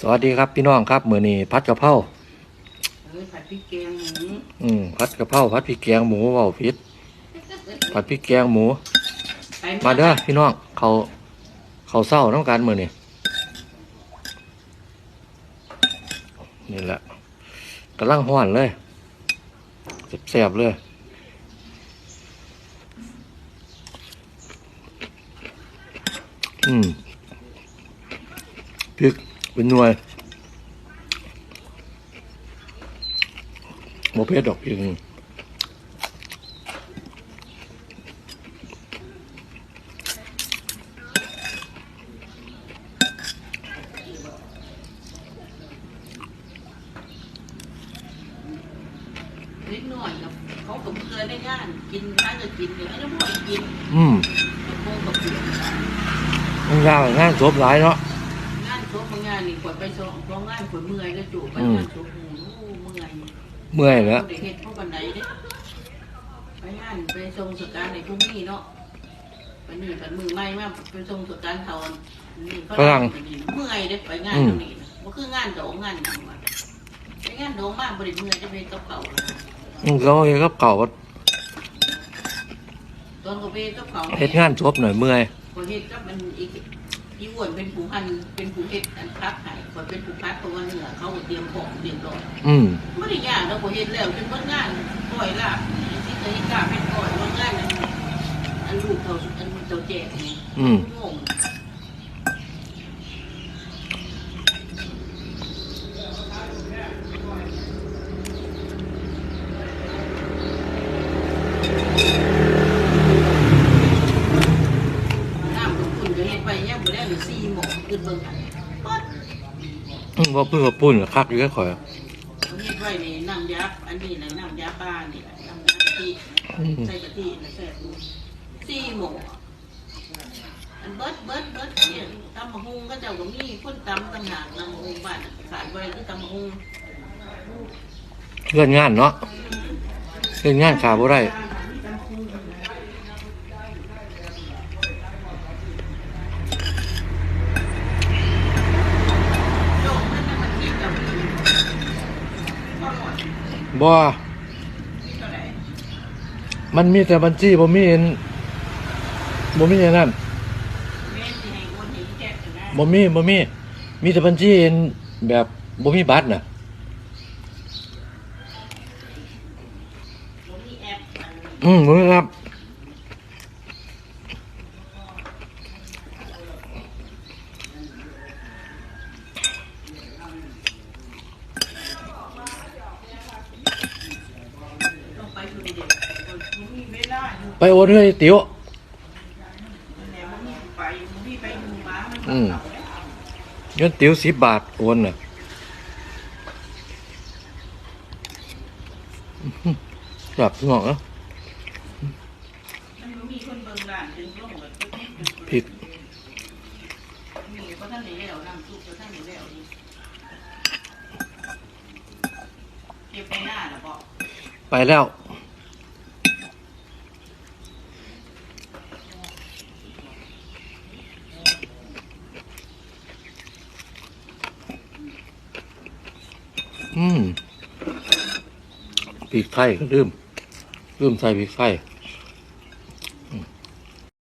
สวัสดีครับพี่น้องครับมื้อนี้ผัดกะเพราเอ้ยผัดพริกแกงหมูอืมผัดกะเพราผัดพริกแกงหมูเว้าผิดผัดพริกแกงหมูไปมาเด้อพี่น้องเขาเขาเศร้าต้องการมื้อนี้นี่แหละกำลังห้อนเลยแซ่บๆเลยอืมพริก เป็นหน่วยโมเพชดอกพริกนี่เล็กน้อยกับเขากับเกลือได้ย่านกินถ้าจะกินเดี๋ยวให้น้ำพ่อยกินอืม โค้งกับเกลือมันยากงานศพหลายเนาะงา นโชว์บางงานนี่กดไปสองสองงานกดเมื่อยแล้วจู่ไปงานโชว์หูเมื่อยเมื่อยแล้วเด็กเห็ดเพราะวันไหนเด้ไปงานไปทรงสการในพรุ่งนี้เนาะไปนี่ไปมือไม่มาไปทรงสการเขานี่เมื่อยเด้ไปงานตรงนี้ก็คืองานโดงงานหยังวะไปงานโดงมากบริเมื่อยจะเป็นกับเขาเขาเฮ็ดกับเก่าวตอนก็ไปกับเขาเฮ็ดงานศพหน่อยเมื่อยเฮ็ดก็มันอีก อีอ้วนเป็นผู้พันเป็นผู้เฮ็ดอันพักให้คนเป็นผู้พักเพราะว่าเหนือเขาก็เตรียมของเตรียมรออืมไม่ได้ยากแล้วคนเฮ็ดแล้วเป็นเบิดงานปล่อยลาบที่เคยกล้าเป็นปล่อยว่างานนั้นอันลูกเขาอันเจ้าแจกนี่อืมงงน้ำ กับคุณก็เฮ็ดไปยังบ่ได้หรือ4หมอขึ้นเบิ่งอันป๊ดอืมว่าเพิ่งมาปุ้นคักอยู่แค่ข่อยเขาเฮ็ดไว้ในน้ำยาอันนี้แหละน้ำยาปลานี่แหละน้ำยากะทิอืม ใส่กะทินะแซ่บดูสี่หม้ออันเบิดเบิดเบิดเนี่ยตำมะฮุงก็เจ้าก็มีคนตำต่างหากตำมะฮุงบ้านขาดไว้คือตำมะฮุง เพื่อนงานเนาะเพื่อนงานขาบ่ได้โลกนั้นน่ะมันคิดกับมีก็หมด บ่เท่าไหร่มันมีแต่บัญชีบ่มีอันบ่มีอันนั้นแม่สิให้คนนี้แจกกันนะบ่มีบ่มี มีแต่บัญชีอันแบบบ่มีบัตรน่ะบ่มีแอปอันอืมบ่มีครับ ต้องไปอยู่ในเด็กบ่มีเวลาอยู่ ไปโอนเงินให้ติ๋วอืมเอาแล้วเงินติ๋ว10บบาทโอนน่ะอื้อหือครับพี่น้องเนะมันบ่มีคนเบิ่งร้านถึงลงแล้วผิดไปแล้วนี่เก็บไปหน้าแล้วบ่ ไปแล้ว อืมปีกไทยก็ลืมลืมใส่ปีกไทย